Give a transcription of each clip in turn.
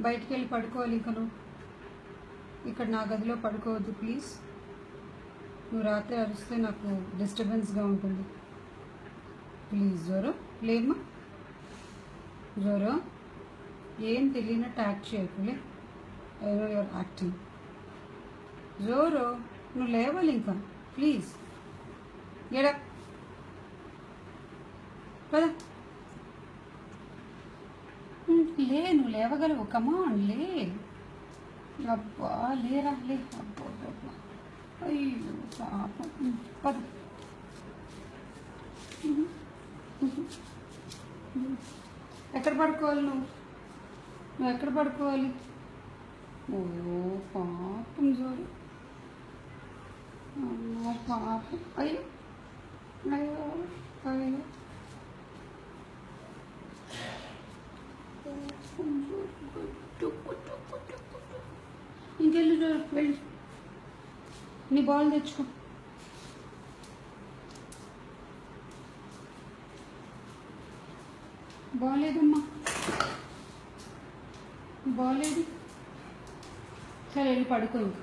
బయటికి వెళ్ళి పడుకోవాలి ఇంకా నువ్వు. ఇక్కడ నా గదిలో పడుకోవద్దు ప్లీజ్. నువ్వు రాత్రి అరిస్తే నాకు డిస్టర్బెన్స్గా ఉంటుంది. Please Zoro. లేమ్మా జోరో. ఏం తెలియనట్టు యాక్ట్ చేయకులే ఐ యువర్ యాక్టింగ్. జోరో నువ్వు లేవాలి ఇంకా. ప్లీజ్. ఎడ పద. లే నువ్వు లేవగలవు కమాన్ లే. అబ్బా లేరా లే. అబ్బా అయ్యో పాపం. పద. ఎక్కడ పడుకోవాలి నువ్వు? నువ్వు ఎక్కడ పడుకోవాలి? ఓ పాపం జోరు పాపం. అయ్యో అయ్యో. ఇంకెళ్ళు చూడు వెళ్ళి. నీ బాల్ తెచ్చుకో. బాగాలేదమ్మా బాగాలేదు సరే వెళ్ళి పడుకో ఇంక.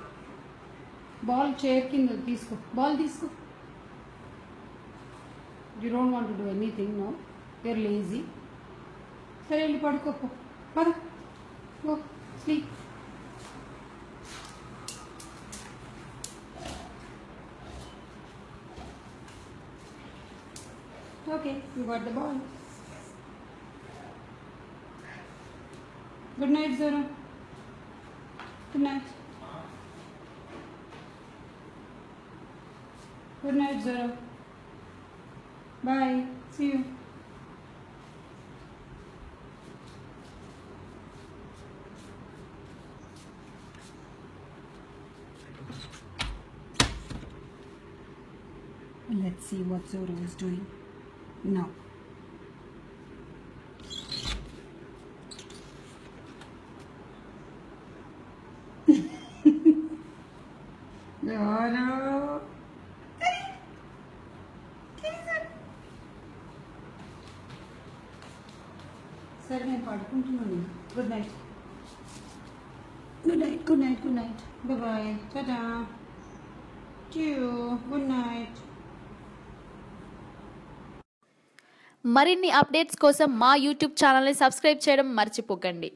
బాల్ చైర్ కింద తీసుకో. బాల్ తీసుకో. You don't want do anything no. You're lazy. సరే వెళ్ళి పడుకోకో Mother, go, sleep. Okay, you got the ball. Good night, Zora. Good night. Good night, Zora. Bye. See you. Let's see what Zoro is doing now. Zoro. సరే నేను పడుకుంటున్నాను good night good night good night good night bye Tata good night మరిన్ని updates కోసం మా YouTube ఛానల్ని subscribe చేయడం మర్చిపోకండి.